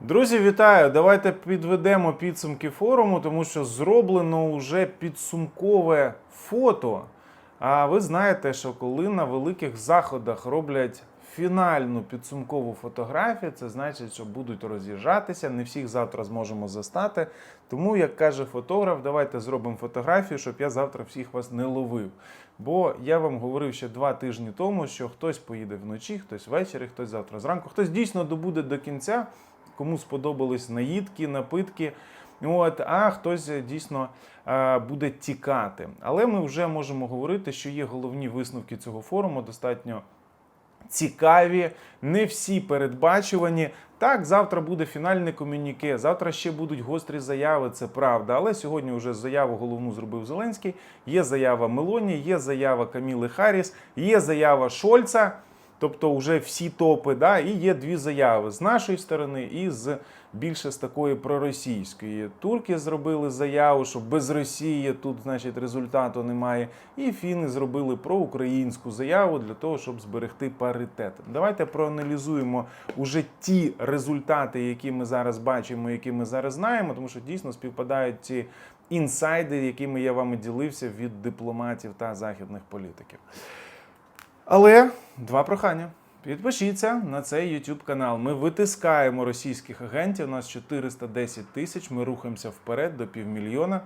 Друзі, вітаю! Давайте підведемо підсумки форуму, тому що зроблено вже підсумкове фото. А ви знаєте, що коли на великих заходах роблять фінальну підсумкову фотографію, це значить, що будуть роз'їжджатися. Не всіх завтра зможемо застати. Тому, як каже фотограф, давайте зробимо фотографію, щоб я завтра всіх вас не ловив. Бо я вам говорив ще два тижні тому, що хтось поїде вночі, хтось ввечері, хтось завтра зранку, хтось дійсно добуде до кінця кому сподобались наїдки, напитки. От, а хтось е, дійсно е, буде тікати. Але ми вже можемо говорити, що є головні висновки цього форуму, достатньо цікаві, не всі передбачувані. Так, завтра буде фінальне комюніке, завтра ще будуть гострі заяви, це правда. Але сьогодні вже заяву головну зробив Зеленський. Є заява Мелоні, є заява Каміли Харріс, є заява Шольца. Тобто вже всі топи, да, і є дві заяви з нашої сторони і з більше з такої проросійської. Турки зробили заяву, що без Росії тут, значить, результату немає. І фіни зробили проукраїнську заяву для того, щоб зберегти паритет. Давайте проаналізуємо уже ті результати, які ми зараз бачимо, які ми зараз знаємо, тому що дійсно співпадають ті інсайди, якими я вами ділився від дипломатів та західних політиків. Але два прохання. Підпишіться на цей YouTube канал. Ми витискаємо російських агентів. У нас 410 тисяч. Ми рухаємося вперед до півмільйона.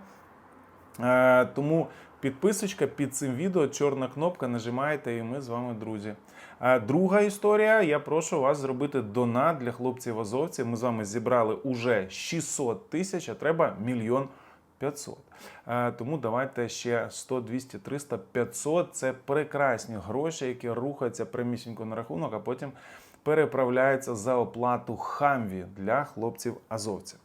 Е, тому підписочка під цим відео, чорна кнопка, нажимаєте, і ми з вами друзі. Е, друга історія. Я прошу вас зробити донат для хлопців азовців. Ми з вами зібрали уже 600 тисяч, а треба мільйон 500. Е, Тому давайте ще 100, 200, 300, 500. Це прекрасні гроші, які рухаються прямісінько на рахунок, а потім переправляються за оплату хамві для хлопців азовців.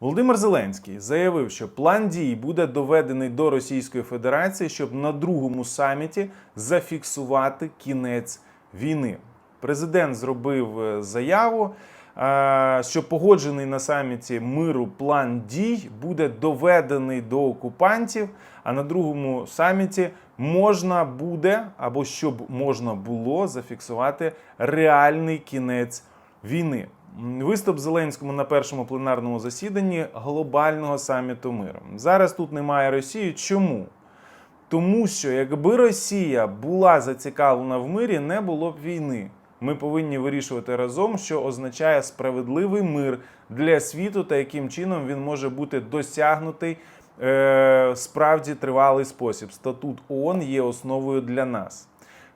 Володимир Зеленський заявив, що план дій буде доведений до Російської Федерації, щоб на другому саміті зафіксувати кінець війни. Президент зробив е, заяву, що погоджений на саміті миру план дій буде доведений до окупантів. А на другому саміті можна буде або щоб можна було зафіксувати реальний кінець війни. Виступ Зеленському на першому пленарному засіданні глобального саміту миру. Зараз тут немає Росії. Чому? Тому що якби Росія була зацікавлена в мирі, не було б війни. Ми повинні вирішувати разом, що означає справедливий мир для світу та яким чином він може бути досягнутий е, справді тривалий спосіб. Статут ООН є основою для нас.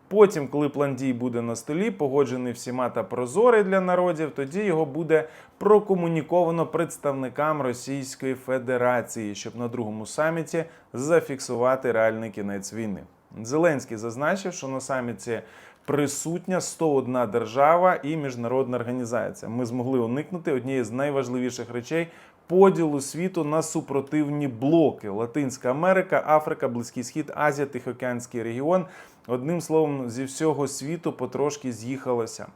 Потім, коли план дій буде на столі, погоджений всіма та прозорий для народів, тоді його буде прокомуніковано представникам Російської Федерації, щоб на другому саміті зафіксувати реальний кінець війни. Зеленський зазначив, що на саміті присутня 101 держава і міжнародна організація. Ми змогли уникнути однієї з найважливіших речей поділу світу на супротивні блоки: Латинська Америка, Африка, Близький Схід, Азія, Тихоокеанський регіон. Одним словом, зі всього світу потрошки з'їхалося.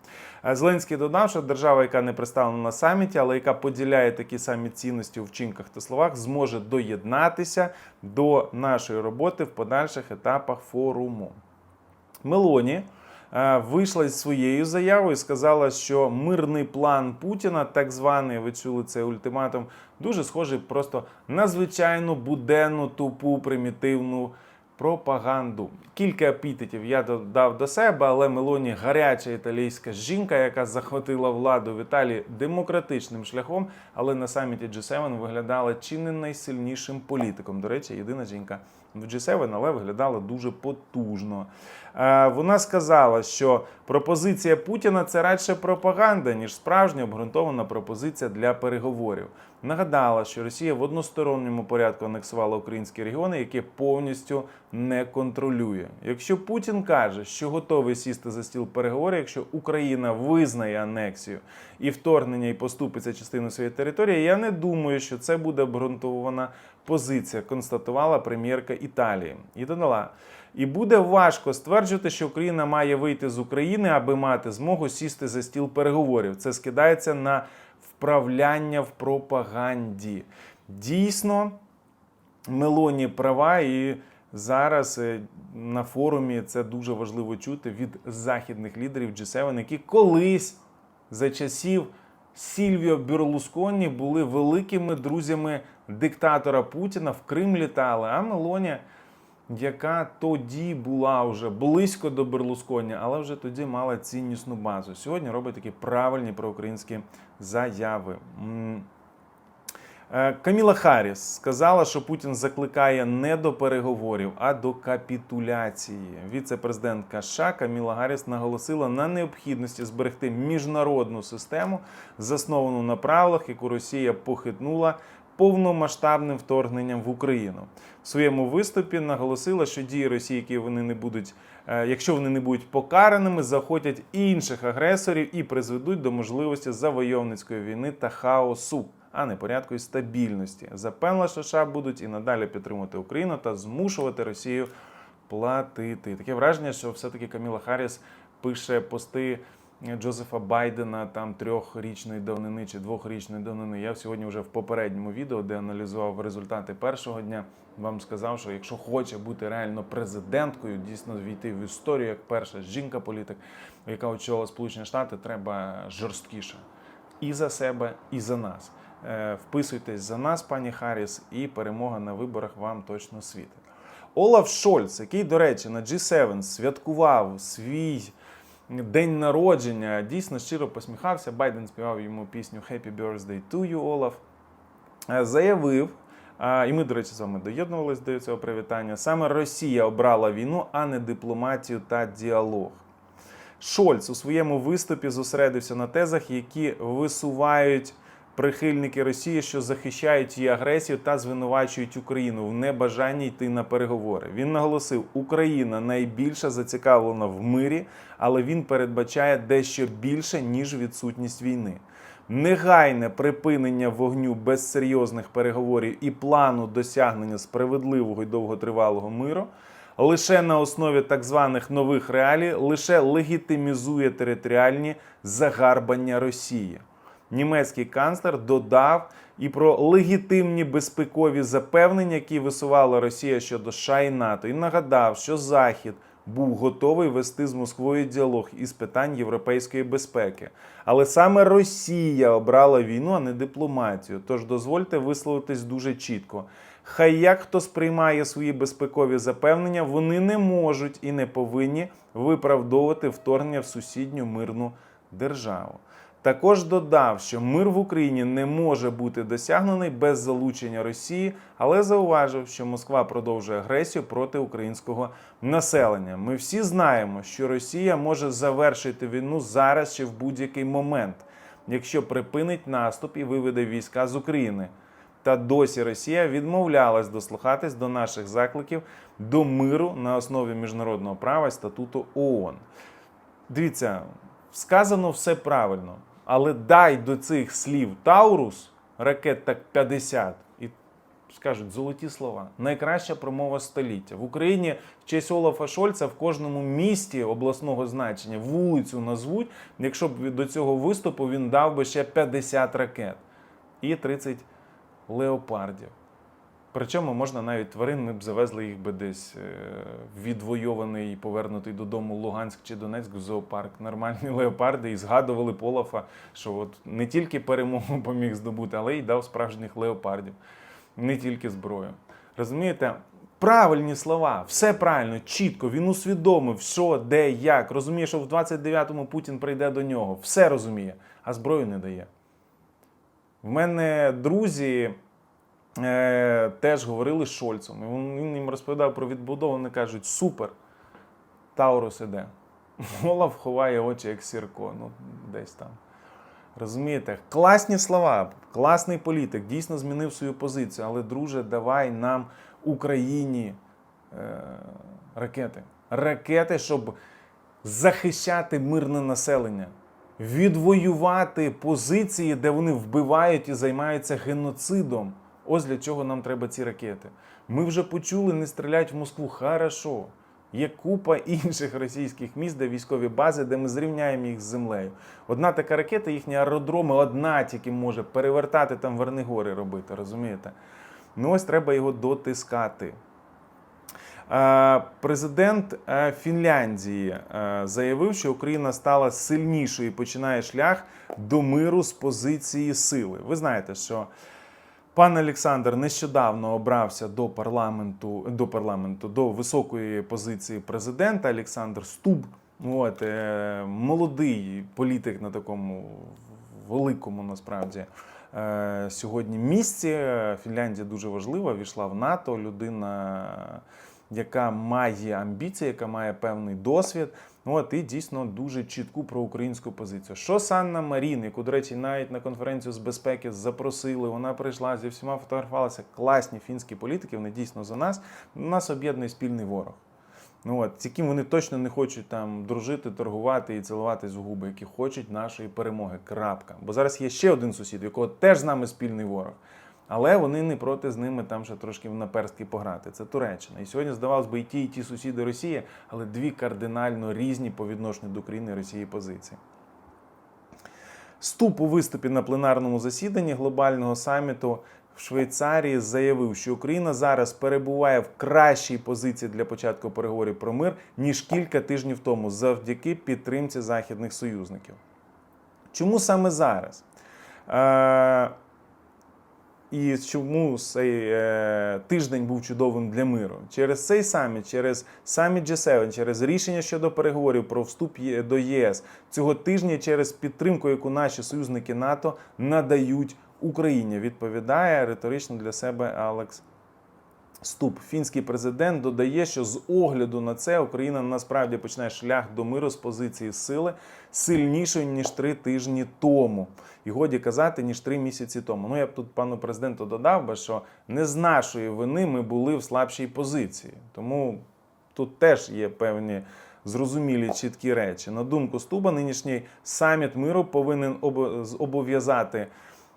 А Зеленський додав, що держава, яка не представлена на саміті, але яка поділяє такі самі цінності у вчинках та словах, зможе доєднатися до нашої роботи в подальших етапах форуму. Мелоні е, вийшла із своєю заявою і сказала, що мирний план Путіна, так званий, ви чули цей ультиматум, дуже схожий просто на звичайну буденну, тупу, примітивну пропаганду. Кілька епітетів я додав до себе, але Мелоні гаряча італійська жінка, яка захватила владу в Італії демократичним шляхом, але на саміті G7 виглядала чи не найсильнішим політиком. До речі, єдина жінка в G7, але виглядала дуже потужно. Е, Вона сказала, що пропозиція Путіна це радше пропаганда, ніж справжня обґрунтована пропозиція для переговорів. Нагадала, що Росія в односторонньому порядку анексувала українські регіони, які повністю не контролює. Якщо Путін каже, що готовий сісти за стіл переговорів, якщо Україна визнає анексію і вторгнення і поступиться частиною своєї території, я не думаю, що це буде обґрунтована позиція, констатувала прем'єрка Італії і додала. І буде важко стверджувати, що Україна має вийти з України, аби мати змогу сісти за стіл переговорів. Це скидається на вправляння в пропаганді. Дійсно, Мелоні права, і зараз е, на форумі це дуже важливо чути від західних лідерів G7, які колись за часів Сільвіо Берлусконі були великими друзями диктатора Путіна в Крим літали, а Мелоні, яка тоді була вже близько до Берлусконі, але вже тоді мала ціннісну базу. Сьогодні робить такі правильні проукраїнські заяви. Е, Каміла Харріс сказала, що Путін закликає не до переговорів, а до капітуляції. Віце-президентка США Каміла Гарріс наголосила на необхідності зберегти міжнародну систему, засновану на правилах, яку Росія похитнула повномасштабним вторгненням в Україну. В своєму виступі наголосила, що дії Росії, які вони не будуть, е, якщо вони не будуть покараними, захотять інших агресорів і призведуть до можливості завойовницької війни та хаосу а не порядку і стабільності. Запевнила, що США будуть і надалі підтримувати Україну та змушувати Росію платити. Таке враження, що все-таки Каміла Харріс пише пости Джозефа Байдена там трьохрічної давнини чи двохрічної давнини. Я сьогодні вже в попередньому відео, де аналізував результати першого дня, вам сказав, що якщо хоче бути реально президенткою, дійсно війти в історію як перша жінка-політик, яка очолила Сполучені Штати, треба жорсткіше і за себе, і за нас. Е, Вписуйтесь за нас, пані Харріс, і перемога на виборах вам точно світить. Олаф Шольц, який, до речі, на G7 святкував свій день народження, дійсно щиро посміхався. Байден співав йому пісню Happy Birthday to you, Олаф. Е, Заявив, і ми, до речі, з вами доєднувалися до цього привітання. Саме Росія обрала війну, а не дипломатію та діалог. Шольц у своєму виступі зосередився на тезах, які висувають прихильники Росії, що захищають її агресію та звинувачують Україну в небажанні йти на переговори. Він наголосив, Україна найбільше зацікавлена в мирі, але він передбачає дещо більше ніж відсутність війни. Негайне припинення вогню без серйозних переговорів і плану досягнення справедливого і довготривалого миру лише на основі так званих нових реалій лише легітимізує територіальні загарбання Росії. Німецький канцлер додав і про легітимні безпекові запевнення, які висувала Росія щодо США і НАТО, і нагадав, що Захід був готовий вести з Москвою діалог із питань європейської безпеки. Але саме Росія обрала війну, а не дипломатію. Тож дозвольте висловитись дуже чітко. Хай як хто сприймає свої безпекові запевнення, вони не можуть і не повинні виправдовувати вторгнення в сусідню мирну державу. Також додав, що мир в Україні не може бути досягнений без залучення Росії, але зауважив, що Москва продовжує агресію проти українського населення. Ми всі знаємо, що Росія може завершити війну зараз чи в будь-який момент, якщо припинить наступ і виведе війська з України. Та досі Росія відмовлялась дослухатись до наших закликів до миру на основі міжнародного права і статуту ООН. Дивіться, сказано все правильно, але дай до цих слів Таурус ракет так 50 і скажуть золоті слова. Найкраща промова століття в Україні в честь Олафа Шольца в кожному місті обласного значення вулицю назвуть. Якщо б до цього виступу він дав би ще 50 ракет і 30 леопардів. Причому можна навіть тварин, ми б завезли їх би десь е, відвойований повернутий додому Луганськ чи Донецьк в зоопарк. Нормальні леопарди і згадували Полафа, що от не тільки перемогу поміг здобути, але й дав справжніх леопардів, не тільки зброю. Розумієте? Правильні слова, все правильно, чітко. Він усвідомив, що, де, як. Розуміє, що в 29-му Путін прийде до нього. Все розуміє, а зброю не дає. В мене друзі е, теж говорили з Шольцем. Він їм розповідав про відбудову. Вони кажуть: супер, Таурус іде. Олаф ховає очі, як сірко, ну десь там. Розумієте, класні слова, класний політик, дійсно змінив свою позицію. Але, друже, давай нам Україні е, ракети. Ракети, щоб захищати мирне населення, відвоювати позиції, де вони вбивають і займаються геноцидом. Ось для чого нам треба ці ракети. Ми вже почули, не стрілять в Москву. Хорошо. Є купа інших російських міст, де військові бази, де ми зрівняємо їх з землею. Одна така ракета, їхні аеродроми, одна тільки може перевертати там Вернигори робити, розумієте? Ну ось треба його дотискати. Президент е, Фінляндії е, заявив, що Україна стала сильнішою і починає шлях до миру з позиції сили. Ви знаєте, що пан Олександр нещодавно обрався до парламенту до парламенту до високої позиції президента Олександр Стуб. От е, молодий політик на такому великому насправді е, сьогодні місці. Фінляндія дуже важлива, війшла в НАТО. Людина, яка має амбіції, яка має певний досвід. Ну, От і дійсно дуже чітку проукраїнську позицію. Що Санна Марін, яку, до речі, навіть на конференцію з безпеки запросили, вона прийшла зі всіма фотографувалася. Класні фінські політики, вони дійсно за нас. Нас об'єднує спільний ворог. Ну от, з яким вони точно не хочуть там дружити, торгувати і цілуватись в губи, які хочуть нашої перемоги. Крапка. Бо зараз є ще один сусід, якого теж з нами спільний ворог. Але вони не проти з ними там ще трошки в наперстки пограти. Це Туреччина. І сьогодні здавалось би і ті, і ті сусіди Росії, але дві кардинально різні по відношенню до України і Росії позиції. Ступ у виступі на пленарному засіданні глобального саміту в Швейцарії заявив, що Україна зараз перебуває в кращій позиції для початку переговорів про мир ніж кілька тижнів тому, завдяки підтримці західних союзників. Чому саме зараз? Е, і чому цей е, тиждень був чудовим для миру? Через цей саміт, через саміт G7, через рішення щодо переговорів про вступ до ЄС цього тижня, через підтримку, яку наші союзники НАТО надають Україні, відповідає риторично для себе Алекс Ступ. Фінський президент додає, що з огляду на це Україна насправді починає шлях до миру з позиції сили сильнішою ніж три тижні тому. І годі казати, ніж три місяці тому. Ну я б тут пану президенту додав би, що не з нашої вини ми були в слабшій позиції. Тому тут теж є певні зрозумілі чіткі речі. На думку Стуба, нинішній саміт миру повинен обо- зобов'язати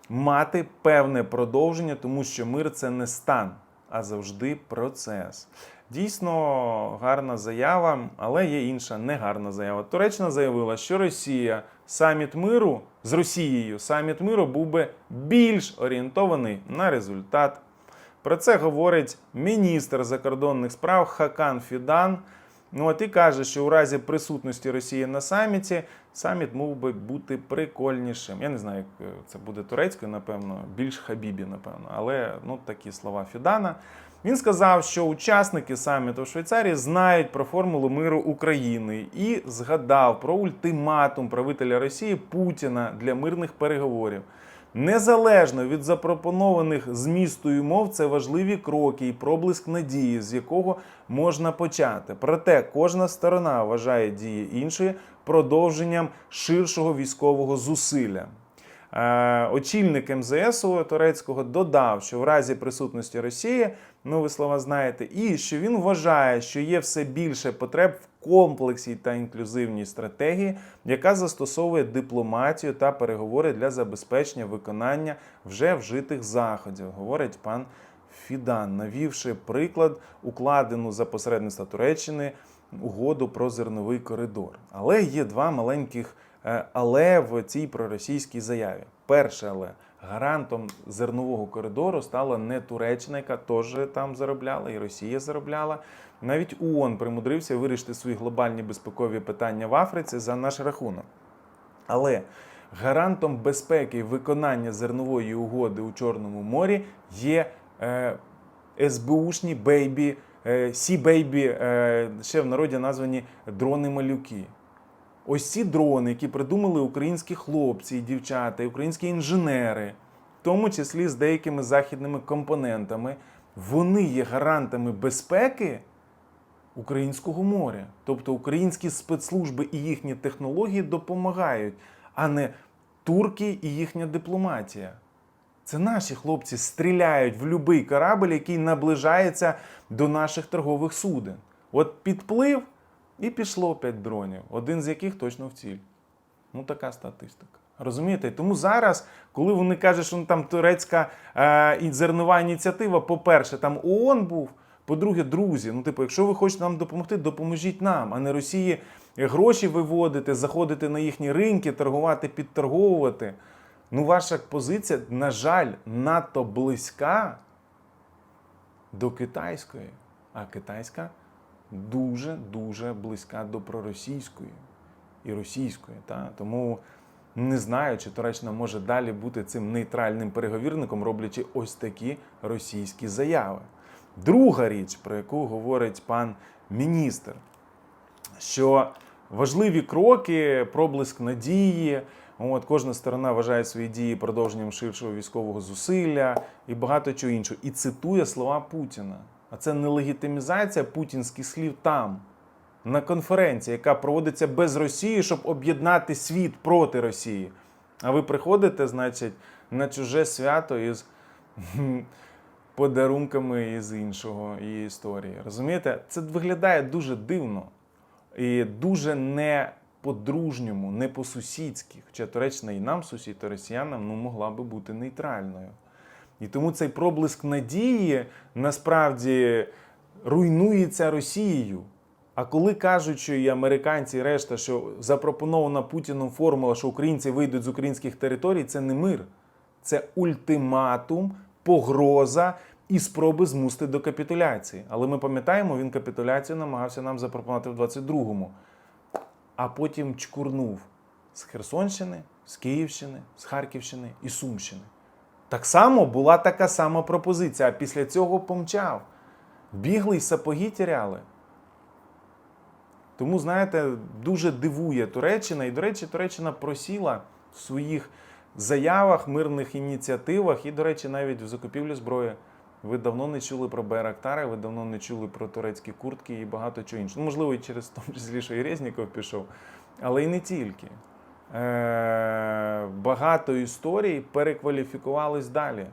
мати певне продовження, тому що мир це не стан, а завжди процес. Дійсно гарна заява, але є інша негарна заява. Туреччина заявила, що Росія саміт миру з Росією саміт миру був би більш орієнтований на результат. Про це говорить міністр закордонних справ Хакан Фідан. Ну от і каже, що у разі присутності Росії на саміті саміт мав би бути прикольнішим. Я не знаю, як е, це буде турецькою, напевно, більш хабібі, напевно. Але ну такі слова Фідана. Він сказав, що учасники саміту в Швейцарії знають про формулу миру України і згадав про ультиматум правителя Росії Путіна для мирних переговорів. Незалежно від запропонованих змісту мов, це важливі кроки і проблиск надії, з якого можна почати. Проте кожна сторона вважає дії іншої продовженням ширшого військового зусилля. Е, Очільник МЗСу турецького додав, що в разі присутності Росії, ну ви слова знаєте, і що він вважає, що є все більше потреб в комплексі та інклюзивній стратегії, яка застосовує дипломатію та переговори для забезпечення виконання вже вжитих заходів, говорить пан Фідан, навівши приклад, укладену за посередництва Туреччини угоду про зерновий коридор. Але є два маленьких е, але в цій проросійській заяві. Перше, але гарантом зернового коридору стала не Туреччина, яка теж там заробляла, і Росія заробляла. Навіть ООН примудрився вирішити свої глобальні безпекові питання в Африці за наш рахунок. Але гарантом безпеки і виконання зернової угоди у Чорному морі є е, СБУшні бейбі, е, сі бейбі, е, ще в народі названі дрони-малюки. Ось ці дрони, які придумали українські хлопці і дівчата, українські інженери, в тому числі з деякими західними компонентами, вони є гарантами безпеки українського моря. Тобто українські спецслужби і їхні технології допомагають, а не турки і їхня дипломатія. Це наші хлопці стріляють в будь-який корабль, який наближається до наших торгових суден. От підплив і пішло п'ять дронів, один з яких точно в ціль. Ну, така статистика. Розумієте? Тому зараз, коли вони кажуть, що ну, там турецька е, зернова ініціатива, по-перше, там ООН був. По-друге, друзі, ну, типу, якщо ви хочете нам допомогти, допоможіть нам, а не Росії гроші виводити, заходити на їхні ринки, торгувати, підторговувати. Ну, ваша позиція, на жаль, надто близька до китайської. А китайська дуже дуже близька до проросійської і російської. Та? Тому не знаю, чи Туреччина може далі бути цим нейтральним переговірником, роблячи ось такі російські заяви. Друга річ, про яку говорить пан міністр, що важливі кроки, проблиск надії. От кожна сторона вважає свої дії продовженням ширшого військового зусилля і багато чого іншого. І цитує слова Путіна. А це не легітимізація путінських слів там, на конференції, яка проводиться без Росії, щоб об'єднати світ проти Росії. А ви приходите, значить, на чуже свято із подарунками із іншого і історії. Розумієте? Це виглядає дуже дивно і дуже не по-дружньому, не по-сусідськи. Хоча Туреччина і нам, сусід, і росіянам, ну, могла би бути нейтральною. І тому цей проблиск надії насправді руйнується Росією. А коли кажуть, що і американці, і решта, що запропонована Путіном формула, що українці вийдуть з українських територій, це не мир, це ультиматум, погроза і спроби змусити до капітуляції. Але ми пам'ятаємо, він капітуляцію намагався нам запропонувати в 22-му, а потім чкурнув з Херсонщини, з Київщини, з Харківщини і Сумщини. Так само була така сама пропозиція, а після цього помчав. Бігли й сапоги тіряли. Тому, знаєте, дуже дивує Туреччина. І, до речі, Туреччина просіла в своїх заявах, мирних ініціативах і, до речі, навіть в закупівлі зброї. Ви давно не чули про Байрактари, ви давно не чули про турецькі куртки і багато чого іншого. Ну, можливо, і через тому числі, що і Резніков пішов, але і не тільки. Е, багато історій перекваліфікувались далі.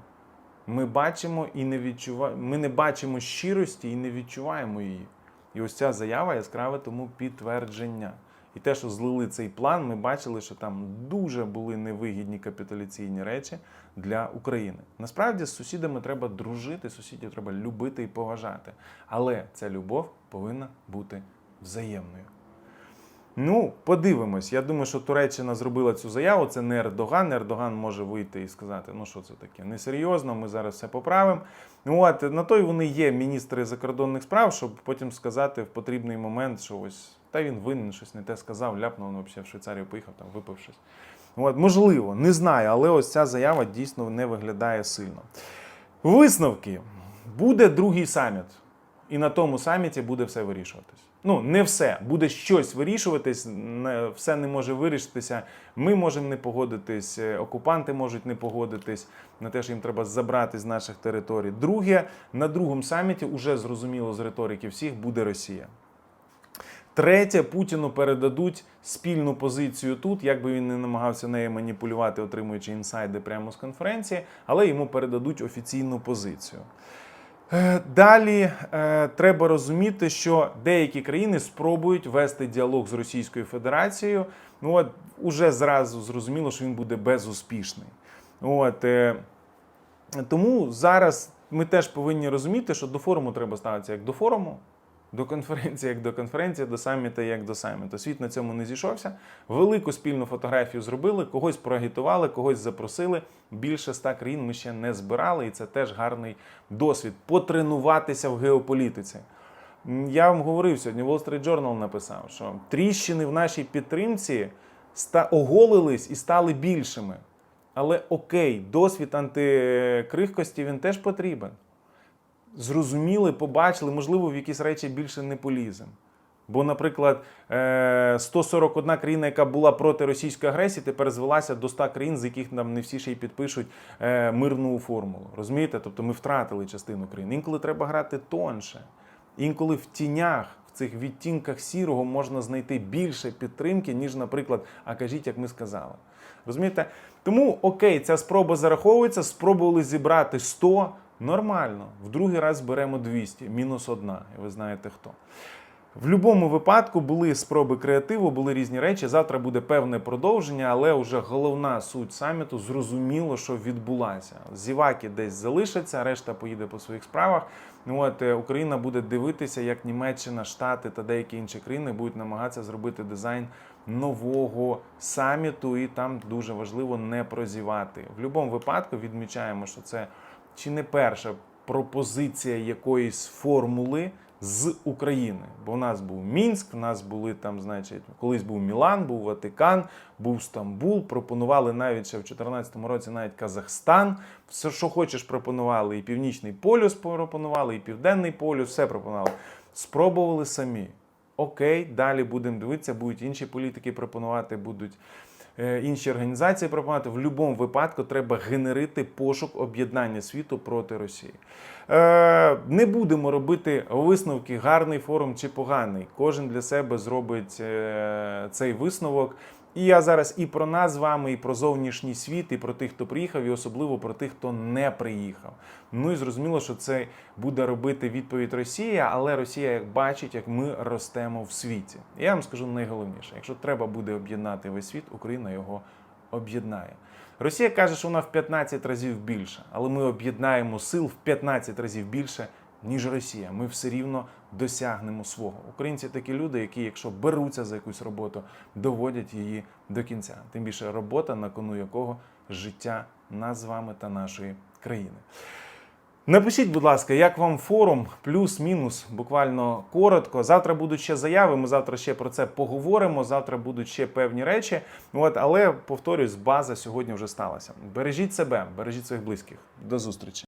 Ми бачимо і не відчуваємо. Ми не бачимо щирості і не відчуваємо її. І ось ця заява яскраве тому підтвердження. І те, що злили цей план, ми бачили, що там дуже були невигідні капітуляційні речі для України. Насправді з сусідами треба дружити, сусідів треба любити і поважати. Але ця любов повинна бути взаємною. Ну, подивимось. Я думаю, що Туреччина зробила цю заяву. Це не Ердоган. Ердоган може вийти і сказати, ну що це таке, несерйозно, ми зараз все поправимо. Ну, От на то й вони є міністри закордонних справ, щоб потім сказати в потрібний момент, що ось та він винен, щось не те сказав, ляпнув, він взагалі в Швейцарію поїхав, там випив щось. От, можливо, не знаю, але ось ця заява дійсно не виглядає сильно. Висновки. Буде другий саміт, і на тому саміті буде все вирішуватись. Ну, не все, буде щось вирішуватись, все не може вирішитися. Ми можемо не погодитись, е, окупанти можуть не погодитись на те, що їм треба забрати з наших територій. Друге, на другому саміті, уже зрозуміло з риторики всіх, буде Росія. Третє, Путіну передадуть спільну позицію тут, як би він не намагався нею маніпулювати, отримуючи інсайди прямо з конференції, але йому передадуть офіційну позицію. Е, Далі е, треба розуміти, що деякі країни спробують вести діалог з Російською Федерацією. Ну от уже зразу зрозуміло, що він буде безуспішний. От, е, тому зараз ми теж повинні розуміти, що до форуму треба ставитися як до форуму, до конференції як до конференції, до саміта як до саміту. Світ на цьому не зійшовся. Велику спільну фотографію зробили, когось проагітували, когось запросили. Більше ста країн ми ще не збирали, і це теж гарний досвід. Потренуватися в геополітиці. Я вам говорив сьогодні, Wall Street Journal написав, що тріщини в нашій підтримці оголились і стали більшими. Але окей, досвід антикрихкості він теж потрібен. Зрозуміли, побачили, можливо, в якісь речі більше не поліземо. Бо, наприклад, е, 141 країна, яка була проти російської агресії, тепер звелася до 100 країн, з яких нам не всі ще й підпишуть е, мирну формулу. Розумієте? Тобто ми втратили частину країн. Інколи треба грати тонше. Інколи в тінях, в цих відтінках сірого можна знайти більше підтримки, ніж, наприклад, а кажіть, як ми сказали. Розумієте? Тому окей, ця спроба зараховується, спробували зібрати 100, нормально. В другий раз беремо 200, мінус одна, і ви знаєте хто. В будь-якому випадку були спроби креативу, були різні речі. Завтра буде певне продовження, але вже головна суть саміту зрозуміло, що відбулася. Зіваки десь залишаться, решта поїде по своїх справах. От е, Україна буде дивитися, як Німеччина, Штати та деякі інші країни будуть намагатися зробити дизайн нового саміту, і там дуже важливо не прозівати. В будь-якому випадку відмічаємо, що це чи не перша пропозиція якоїсь формули з України. Бо в нас був Мінськ, в нас були там, значить, колись був Мілан, був Ватикан, був Стамбул. Пропонували навіть ще в 2014 році навіть Казахстан. Все, що хочеш, пропонували. І Північний полюс пропонували, і Південний полюс, все пропонували. Спробували самі. Окей, далі будемо дивитися, будуть інші політики пропонувати, будуть інші організації пропонувати. В будь-якому випадку треба генерити пошук об'єднання світу проти Росії. Е, не будемо робити висновки, гарний форум чи поганий. Кожен для себе зробить е, цей висновок. І я зараз і про нас з вами, і про зовнішній світ, і про тих, хто приїхав, і особливо про тих, хто не приїхав. Ну і зрозуміло, що це буде робити відповідь Росія, але Росія як бачить, як ми ростемо в світі. Я вам скажу найголовніше: якщо треба буде об'єднати весь світ, Україна його об'єднає. Росія каже, що вона в 15 разів більше, але ми об'єднаємо сил в 15 разів більше, ніж Росія. Ми все рівно досягнемо свого. Українці такі люди, які, якщо беруться за якусь роботу, доводять її до кінця. Тим більше робота, на кону якого життя нас з вами та нашої країни. Напишіть, будь ласка, як вам форум, плюс-мінус, буквально коротко. Завтра будуть ще заяви. Ми завтра ще про це поговоримо. Завтра будуть ще певні речі. От, але повторюсь, база сьогодні вже сталася. Бережіть себе, бережіть своїх близьких. До зустрічі.